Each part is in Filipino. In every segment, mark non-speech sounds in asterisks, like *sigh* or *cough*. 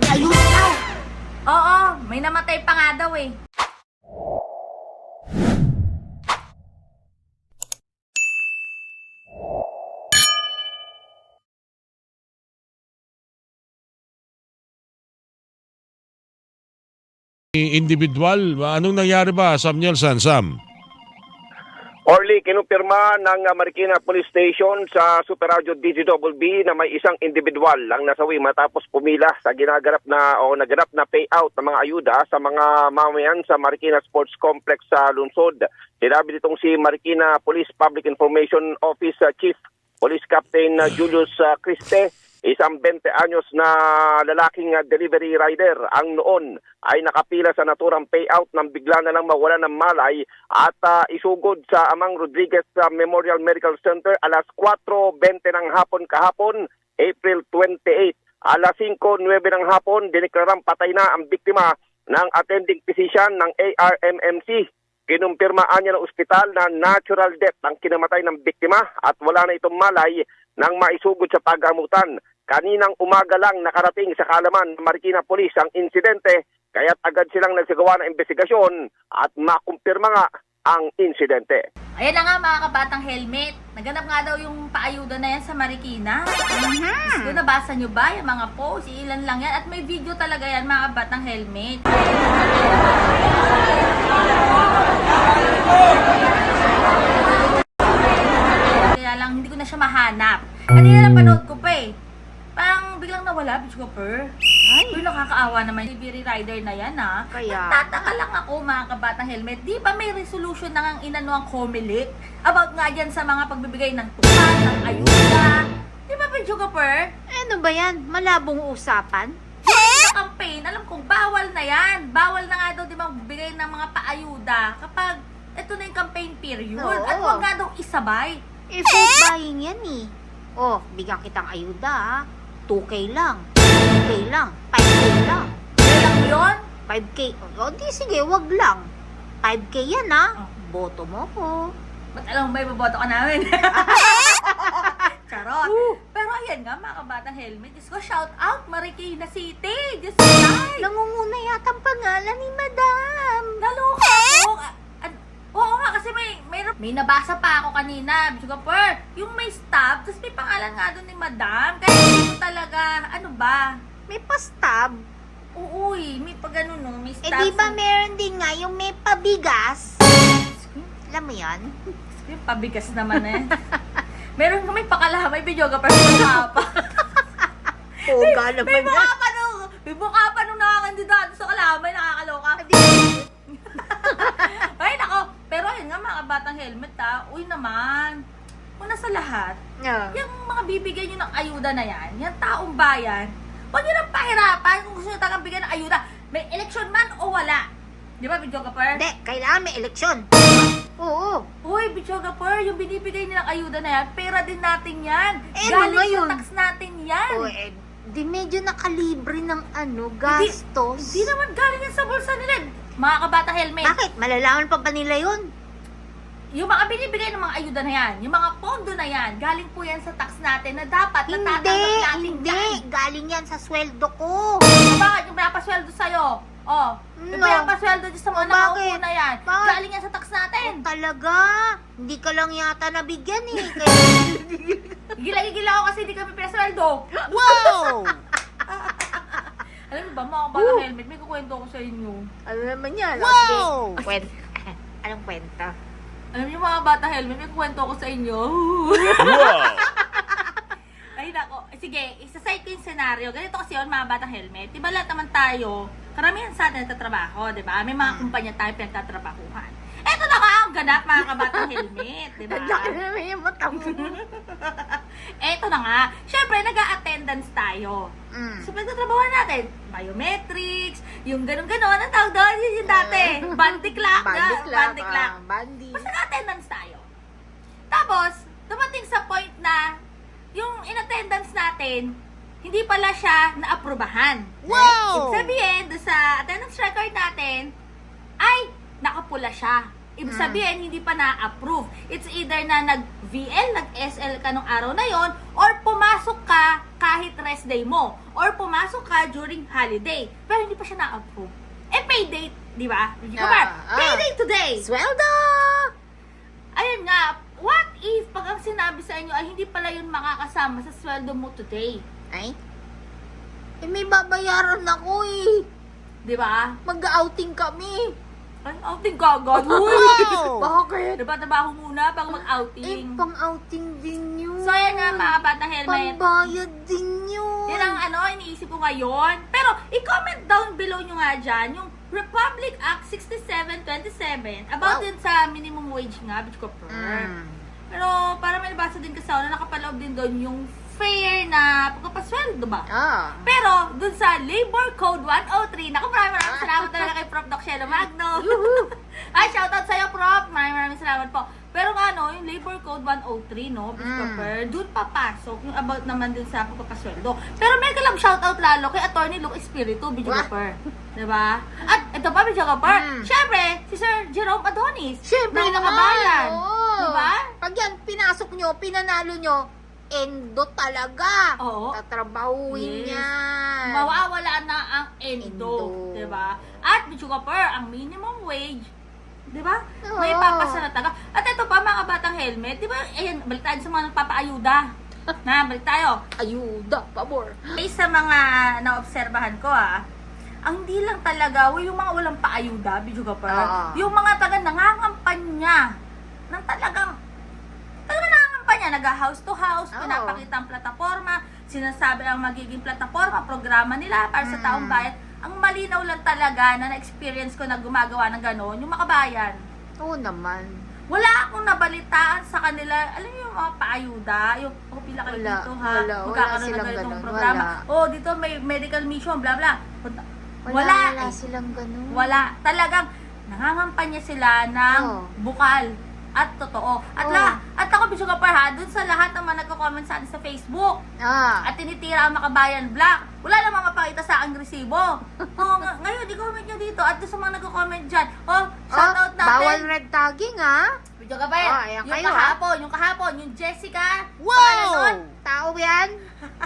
May ayuda daw. Oo, may namatay pa nga daw eh. individual. Anong nangyari ba, Sam Nielsen, Sam? Orly, kinumpirma ng uh, Marikina Police Station sa Super Radio DGWB na may isang individual ang nasawi matapos pumila sa ginaganap na o naganap na payout ng mga ayuda sa mga mamayan sa Marikina Sports Complex sa Lungsod. Sinabi nitong si Marikina Police Public Information Office uh, Chief Police Captain uh, *sighs* Julius Criste Isang 20 anyos na lalaking uh, delivery rider ang noon ay nakapila sa naturang payout nang bigla na lang mawala ng malay at uh, isugod sa Amang Rodriguez uh, Memorial Medical Center alas 4.20 ng hapon kahapon, April 28. Alas 5.09 ng hapon, diniklarang patay na ang biktima ng attending physician ng ARMMC. Kinumpirmaan niya ng ospital na natural death ang kinamatay ng biktima at wala na itong malay nang maisugod sa pagamutan. Kaninang umaga lang nakarating sa kalaman ng Marikina Police ang insidente kaya't agad silang nagsagawa ng investigasyon at makumpirma nga ang insidente. Ayan na nga mga kabatang helmet. Naganap nga daw yung paayuda na yan sa Marikina. Gusto nabasa nyo ba yung mga post? Ilan lang yan. At may video talaga yan mga kabatang helmet. Kaya lang hindi ko na siya mahanap. Kanina lang panood ko pa eh. Nawala, bitch ko per. Ay, Uy, nakakaawa naman delivery rider na yan ha. Kaya? Nagtataka lang ako mga kabatang helmet. Di ba may resolution na ang inano ang Comelec? About nga dyan sa mga pagbibigay ng tukan, ng ayuda. Di ba, bitch ko per? Ano ba yan? Malabong usapan? Sa campaign, alam kong bawal na yan. Bawal na nga daw, di ba, magbigay ng mga paayuda kapag ito na yung campaign period. Oo. At huwag nga daw isabay. Eh, food buying yan eh. Oh, bigyan kitang ayuda ha. 2K lang. 2K lang. 5K lang. Lang yun. 5K. O, di sige, wag lang. 5K yan ha. Oh. Boto mo ko. Ba't alam mo ba iboboto ka namin? *laughs* Charot. Pero ayan nga, mga kabatang helmet. Diyos ko, shout out Marikina City. Diyos ko, ay. Nangunguna yata ang pangalan ni Madam. Naloka ako. Ah, an- Oo nga, kasi may, nabasa pa ako kanina. Per, yung may stop, tapos may pangalan nga doon ni Madam. Kaya ko talaga, ano ba? May pastab. Oo, eh, may pag ano, no, may Eh stop. di ba meron din nga yung may pabigas? Alam mo yan? *laughs* Yung pabigas naman eh. Meron may pakala, may video ka, pero mukha pa. *laughs* Poga May mukha pa nung, may mukha pa nung nakakandidato sa kalamay, nakakaloka. Mga batang helmet ha. Uy naman. Una sa lahat, Yeah. yung mga bibigyan nyo ng ayuda na yan, yung taong bayan, huwag nyo nang pahirapan kung gusto nyo talagang bigyan ng ayuda. May election man o wala. Di ba, Bidyo Kapar? Hindi, kailangan may eleksyon. Oo. Uy, Bidyo Kapar, yung binibigay nilang ayuda na yan, pera din natin yan. Eh, ano Galing ngayon? sa tax natin yan. O, eh, di medyo nakalibre ng ano, gastos. Hindi naman galing yan sa bulsa nila. Mga kabata helmet. Bakit? Malalaman pa ba nila yun? Yung mga binibigay ng mga ayuda na yan, yung mga pondo na yan, galing po yan sa tax natin na dapat Hindi, natatanggap natin hindi. yan. Galing yan sa sweldo ko. Bakit yung pinapasweldo sa'yo? Oh, yung No. pinapasweldo dyan sa mga O, bakit? nakaupo na yan, Bakit? galing yan sa tax natin. Talaga? Hindi ka lang yata nabigyan eh. *laughs* Kaya... Gila-gila ako kasi hindi kami pinasweldo. wow! *laughs* Alam mo ba, mga kabata helmet, may kukwento ko sa inyo. ano naman yan? Wow! Kwent. *laughs* Anong kwenta? Alam niyo mga bata helmet, may kukwento ko sa inyo. Wow! *laughs* Ay nako, sige, isa-side ko yung scenario. Ganito kasi yun, mga batang helmet. Di ba lahat naman tayo, karamihan sa atin nagtatrabaho, di ba? May mga kumpanya tayo pinagtatrabahuhan. Eto na nga ang ganap, mga kabatang helmet, di ba? Laki naman yung mata mo. *laughs* Eto na nga, syempre, nag-a-attendance tayo. Mm. So, pinagtatrabahuhan natin, biometrics, yung ganun-ganon, ang tawag doon, yun yung dati. Bandy clock, Bandi na, clock. bandy clock. Bandi. Basta naka-attendance tayo. Tapos, dumating sa point na yung in-attendance natin, hindi pala siya naaprubahan. Wow! Ibig sabihin, sa attendance record natin, ay nakapula siya. Ibig Mm. sabihin, hindi pa na-approve. It's either na nag-VL, nag-SL ka nung araw na yon or pumasok ka kahit rest day mo. or pumasok ka during holiday. Pero hindi pa siya na-approve. Eh, pay date, di ba? Hindi ka Ah, ba? Pay date today! Sweldo! Ayun nga, what if pag ang sinabi sa inyo ay hindi pala yun makakasama sa sweldo mo today? Ay? Eh, may babayaran ako eh. Di ba? Mag-outing kami. Ay, outing ka agad. Wow! Bakit? Diba, muna Eh, mag-outing. pang-outing din yun. So, ayan nga mga batang helmet. Pambayad din yun. Yan ang ano, iniisip ko ngayon. Pero, i-comment down below nyo nga dyan, yung Republic Act 6727 about Wow. din sa minimum wage nga, bitch ko per. Mm. Pero, para may nabasa din kasi ako na nakapaloob din doon yung fair na pagkapasweldo ba? Ah. Pero, dun sa Labor Code 103, naku maraming maraming salamat talaga kay Prof. Doc Shelo Magno. *laughs* Ay, shoutout sa'yo, Prof. Maraming maraming salamat po. Pero nga, no, yung Labor Code 103, no, Mm. Copper, dun papasok yung about naman dun sa pagpapasweldo. Pero mega lang shoutout lalo kay Attorney Luke Espiritu. Copper. Diba? At ito pa, Copper, Mm. syempre, si Sir Jerome Adonis. Siyempre ng naman. Makabayan. Oo. Diba? Pag yan, pinasok nyo, pinanalo nyo, endo talaga. Oo. Tatrabahuin Yes. yan. mawawala na ang endo, Endo. 'di ba? At Bichu Kapar, ang minimum wage, 'di ba? May Oo. papasa na taga. At ito pa mga batang helmet, 'di ba? Ayan, balik tayo sa mga nagpapaayuda. *laughs* na, balik tayo. Ayuda, pabor. Eh, sa mga naobserbahan ko ah, ang hindi lang talaga, yung mga walang paayuda, Bichu Kapar, Oo. yung mga taga nangangampanya ng talagang talaga nangangampanya, naga-house to house, Oo. pinapakita ang plataforma, sinasabi ang magiging plataforma, programa nila para sa Mm. taong bayan. Ang malinaw lang talaga na na-experience ko na gumagawa ng gano'n, yung makabayan. Oo naman. Wala akong nabalitaan sa kanila, alam niyo yung mga paayuda, yung, oh, pila kayo Wala, dito ha, wala, wala magkakaroon ng silang ganitong ganun, programa. wala. Oh, dito may medical mission, bla bla. Punta- Wala, Wala, wala eh. silang ganun. Wala. Talagang nangangampanya sila ng Oo. bukal at totoo. At Oo. la, at ako Bisyo Kapar ha, dun sa lahat ng mga nagko-comment sa atin sa Facebook Ah. at tinitira ang Makabayan Black, wala namang mapakita sa aking resibo. *laughs* oh, ng- ngayon, i-comment nyo dito at dun sa mga nagko-comment dyan. Oh, shoutout Ah, natin. bawal red tagging, ha? Bisyo Kapar, Oh, ayan yung kayo, ha? kahapon, yung kahapon, yung Jessica. pangalan nun? Tao yan?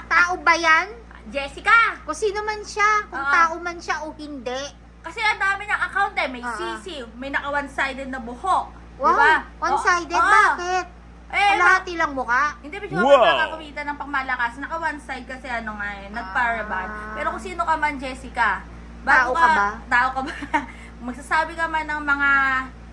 Tao ba yan? *laughs* Jessica! Kung sino man siya, kung Oo. tao man siya o hindi. Kasi ang dami ng account eh. May Ah. CC, may naka one-sided na buhok. Wow, Diba? one-sided, Oo, oo. bakit? Eh, Kalahati lang mukha. Hindi ba Wow! wow. nakakakumita ng pangmalakas? Naka one side kasi ano nga eh, nag-paraban. Ah. Pero kung sino ka man, Jessica, Tao ka ba? Tao ka ba? *laughs* magsasabi ka man ng mga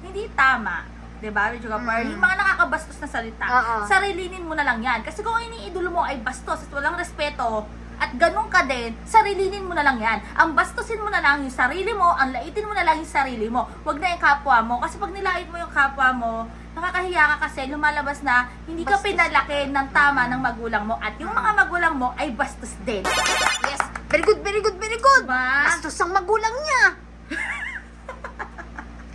hindi tama, 'di ba? Medyo ka Mm. yung mga nakakabastos na salita. Oo. Sarilinin mo na lang 'yan. Kasi kung ang iniidolo mo ay bastos at walang respeto, at ganun ka din, sarilinin mo na lang yan. Ang bastusin mo na lang yung sarili mo, ang laitin mo na lang yung sarili mo. Huwag na yung kapwa mo. Kasi pag nilait mo yung kapwa mo, nakakahiya ka kasi lumalabas na hindi ka Bastos. pinalaki ng tama ng magulang mo. At yung mga magulang mo ay bastos din. Yes. Very good, very good, very good. Diba? Bastos ang magulang niya.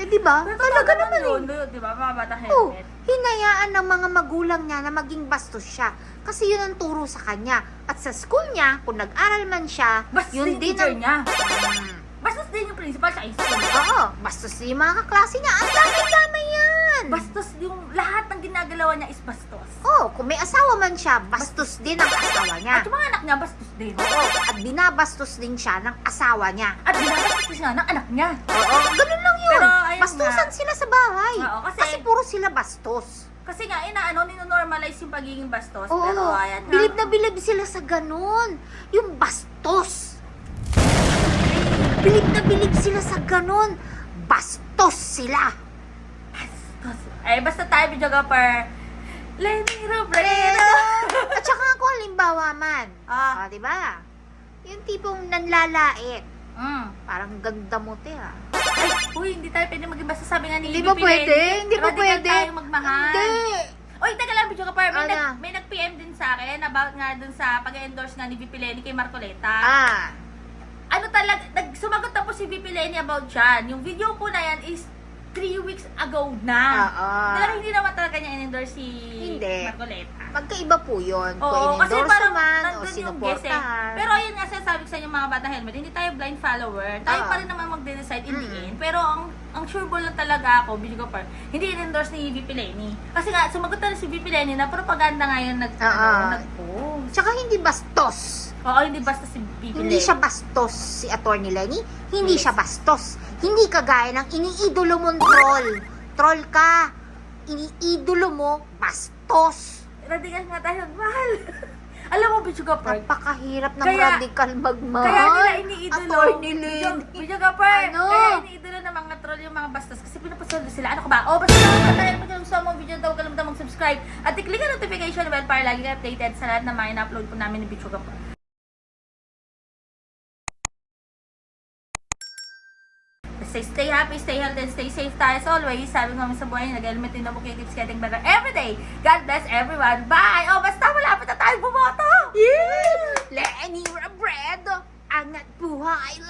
eh, di ba? Pero Talaga naman yun, eh. di ba? Mga bata Oh, hinayaan ng mga magulang niya na maging bastos siya. Kasi yun ang turo sa kanya. At sa school niya, kung nag-aral man siya, Bastos yun din ang... niya. Mm. Bastos din yung principal sa school. Oo, bastos din yung mga kaklase niya. Ang dami-dami yan. Bastos yung lahat ng ginagalawa niya is bastos. Oh, kung may asawa man siya, bastos din ang asawa niya. At yung mga anak niya, bastos din. Oo, at binabastos din siya ng asawa niya. At binabastos siya ng anak niya. Oo, ganun lang yun. Pero, ayun Bastusan nga. sila sa bahay. Oo, kasi- kasi, puro sila bastos. Kasi nga, inaano, ninonormalize yung pagiging bastos. Oo, Pero ayan bilib na bilib sila sa ganun. Yung bastos. Bilib na bilib sila sa ganun. Bastos sila. Bastos. Eh, basta tayo, videographer. Lenny Robredo. At saka ako halimbawa man. Ah. Ah, di ba? Yung tipong nanlalait. Mm. Parang ganda mo, te, ah. Ay, uy, hindi tayo pwede maging basta sabi nga ni Hindi ba pwede? Hindi ba pwede? tayong magmahal. Hindi. Uy, teka lang, Bicho Kapar. May, Ano? nag, may nag-PM din sa akin about nga dun sa pag-endorse nga ni VP Lenny kay Marcoleta. Ah. Ano talaga, nag, sumagot na po si VP Lenny about dyan. Yung video po na yan is 3 weeks ago na. Oo. Talagang hindi naman talaga niya in-endorse si Hindi. Marcoleta. Magkaiba po yun. Oo, Kung kasi in-endorse parang man o nandun yung guess eh. sinuportahan. Pero ayun nga sinasabi ko sa inyo mga bata helmet, hindi tayo blind follower. Tayo Oo. pa rin naman magde-decide in the end. Pero ang ang sure ball lang talaga ako, Billy Par, hindi in-endorse ni VP Lenny. Kasi nga, sumagot na si VP Lenny na propaganda ngayon nag, Oo. ano, nag-post. Tsaka hindi bastos. Oo, hindi basta si bibili. Hindi siya bastos si Attorney Lenny. Hindi siya bastos. Hindi kagaya ng iniidolo mong troll. Troll ka. Iniidolo mo, bastos. Radical nga tayo, mahal. *laughs* Alam mo, Bicho Gapper, Napakahirap ng Kaya- radical magmahal. Kaya nila iniidolo. Attorney Lenny. Video Gapper. Ano? Kaya iniidolo ng mga troll yung mga bastos kasi pinapasweldo sila. Ano ka ba? O, basta naman tayo mo yung gusto mong video daw kalimutan mag-subscribe at i-click ang notification bell para lagi ka updated sa lahat ng mga ina-upload po namin ni Bicho Gapper. Stay, stay happy, stay healthy, and stay safe tayo as always. Sabi ko sa buhay, nag-helmet din ako, keeps getting better every day. God bless everyone. Bye! Oh, basta malapit na tayo bumoto! Lenny Robredo, angat buhay,